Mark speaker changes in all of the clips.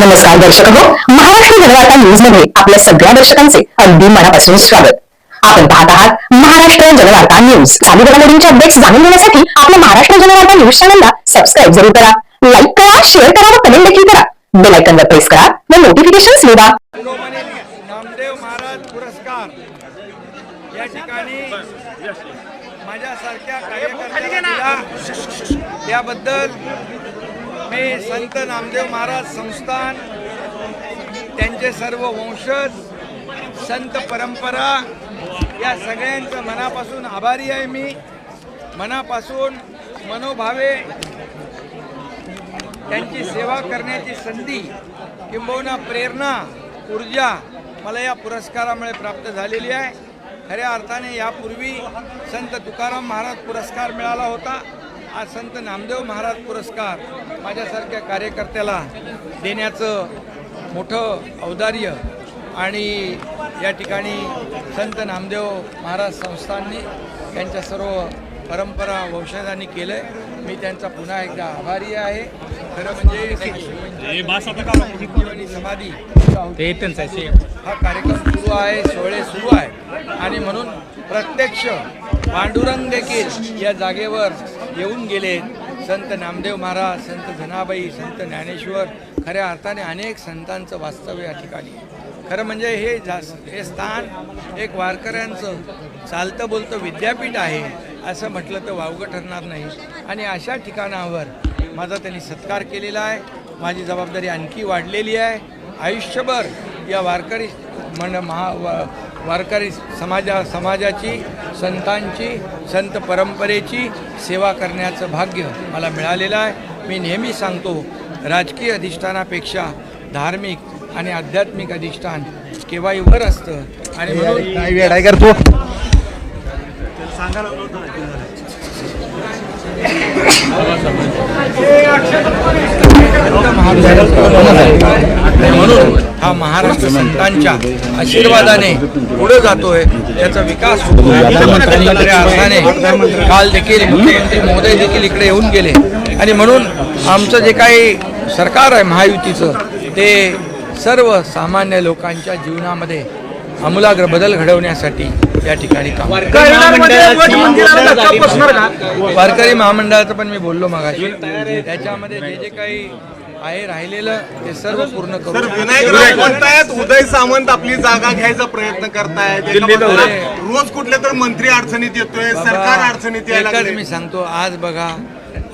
Speaker 1: नमस्कार दर्शक हो. महाराष्ट्र जनवार्ता न्यूजमध्ये आपल्या सगळ्या दर्शकांचे अगदी मनापासून स्वागत. आपण पाहत आहात महाराष्ट्र जनवार्ता न्यूज चालू घडामोडींचे अपडेट्स जाणून घेण्यासाठी आपल्या महाराष्ट्र जनवार्ता न्यूज चॅनलला सबस्क्राईब जरूर करा. लाईक करा शेअर करा व कमेंट देखील करा. बेल आयकॉनवर प्रेस करा व नोटिफिकेशन्स मिळवा.
Speaker 2: नामदेव महाराज पुरस्कार. या ठिकाणी माझ्यासारख्या कार्यकर्त्याला त्याबद्दल मी संत नामदेव महाराज संस्थान त्यांचे सर्व वंशज संत परंपरा या सगळ्यांचं मनापासून आभारी आहे मी. मनापासून मनोभावे त्यांची सेवा करण्याची संधी किंबहुना प्रेरणा ऊर्जा मला या पुरस्कारामुळे प्राप्त झालेली आहे. खऱ्या अर्थाने यापूर्वी संत तुकाराम महाराज पुरस्कार मिळाला होता. आज संत नामदेव महाराज पुरस्कार माझ्यासारख्या कार्यकर्त्याला देण्याचं मोठं औदार्य आणि या ठिकाणी संत नामदेव महाराज संस्थांनी त्यांच्या सर्व परंपरा वंशजांनी केलं आहे मी त्यांचा पुन्हा एकदा आभारी आहे. खरं म्हणजे समाधी हा कार्यक्रम सुरू आहे सोहळे सुरू आहे. आणि म्हणून प्रत्यक्ष पांडुरंग देखील या जागेवर येऊन गेले. संत नामदेव महाराज संत धनाबाई संत ज्ञानेश्वर खऱ्या अर्थाने अनेक संतांचं वास्तव्य या ठिकाणी. खरं म्हणजे हे जास हे स्थान एक वारकऱ्यांचं चालतं बोलतं विद्यापीठ आहे असं म्हटलं तर वावगं ठरणार नाही. आणि अशा ठिकाणावर माझा त्यांनी सत्कार केलेला आहे. माझी जबाबदारी आणखी वाढलेली आहे. आयुष्यभर या वारकरी मन महा वारकरी समाजा समाजाची संतांची संत परंपरेची सेवा करण्याचं भाग्य मला मिळालेलं आहे. मी नेहमी सांगतो राजकीय अधिष्ठानापेक्षा धार्मिक आणि आध्यात्मिक अधिष्ठान केव्हाही वर असतं आणि म्हणून
Speaker 3: काय वेळ आहे करतो
Speaker 2: म्हणून हा महाराष्ट्र संतांच्या आशीर्वादाने पुढे जातोय त्याचा विकास होतो अर्थाने काल देखील मुख्यमंत्री महोदय देखील इकडे येऊन गेले. आणि म्हणून आमचं जे काही सरकार आहे महायुतीचं ते सर्व सामान्य लोकांच्या जीवनामध्ये आमूलाग्र बदल घडवण्यासाठी या ठिकाणी काम वारकरी महामंडळाचं पण मी बोललो मागाशी. त्याच्यामध्ये जे जे काही आहे राहिलेलं ते सर्व पूर्ण
Speaker 4: तर
Speaker 2: करू
Speaker 4: विनायक म्हणतायत उदय सामंत आपली जागा घ्यायचा प्रयत्न करतायत एका बाजूला रोज कुठल्या तर मंत्री अडचणीत येतोय सरकार अडचणीत यायला
Speaker 2: एकच
Speaker 4: लागलंय.
Speaker 2: मी सांगतो आज बघा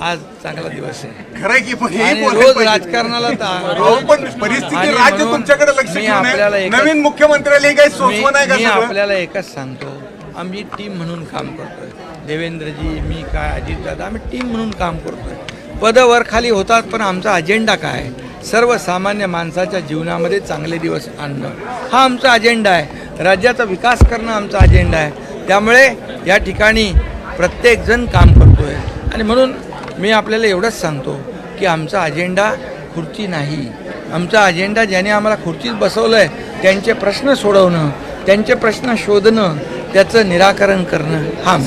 Speaker 2: आज चांगला दिवस आहे
Speaker 4: खरंय की पण हे
Speaker 2: आणि
Speaker 4: बोलायला
Speaker 2: रोज
Speaker 4: पाहिजे.
Speaker 2: राजकारणाला ता-
Speaker 4: अहो, पण परिस्थिती
Speaker 2: आणि
Speaker 4: राज्य
Speaker 2: म्हणून
Speaker 4: तुमच्याकडे लक्ष
Speaker 2: मी आपल्याला
Speaker 4: आहे.
Speaker 2: एकच-
Speaker 4: नवीन मुख्यमंत्र्याला काही
Speaker 2: मी
Speaker 4: नाही का
Speaker 2: मी
Speaker 4: सगळं?
Speaker 2: आपल्याला एकच सांगतो आम्ही टीम म्हणून काम करतोय देवेंद्रजी मी काय अजितदादा आम्ही टीम म्हणून काम करतोय पदवर खाली होतात पण आमचा अजेंडा काय? आहे? सर्वसामान्य माणसाच्या जीवनामध्ये चांगले दिवस आणणं. हा आमचा अजेंडा आहे. राज्याचा विकास करणं आमचा अजेंडा आहे. त्यामुळे या ठिकाणी प्रत्येकजण काम करतोय. आणि म्हणून मी आपल्याला एवढंच सांगतो की आमचा अजेंडा खुर्ची नाही. आमचा अजेंडा ज्याने आम्हाला खुर्चीत बसवलं आहे त्यांचे प्रश्न सोडवणं त्यांचे प्रश्न शोधणं त्याचं निराकरण करणं हा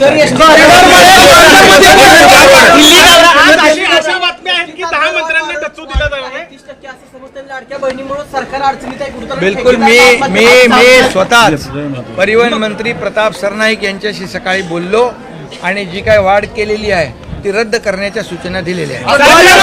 Speaker 2: आमचा अजेंडा आहे.
Speaker 5: अशा बातम्या आहेत की दहा मंत्र्यांना डच्चू दिला जाणार आहे
Speaker 6: तीस टक्के असं समजतं लाडक्या बहिणीमुळे सरकार अडचणीत आहे कुठेतरी
Speaker 2: बिलकुल मी मी मी स्वतःच परिवहन मंत्री प्रताप सरनाईक यांच्याशी सकाळी बोललो आणि जी काय वाढ केलेली आहे ती रद्द करण्याच्या सूचना दिलेल्या आहेत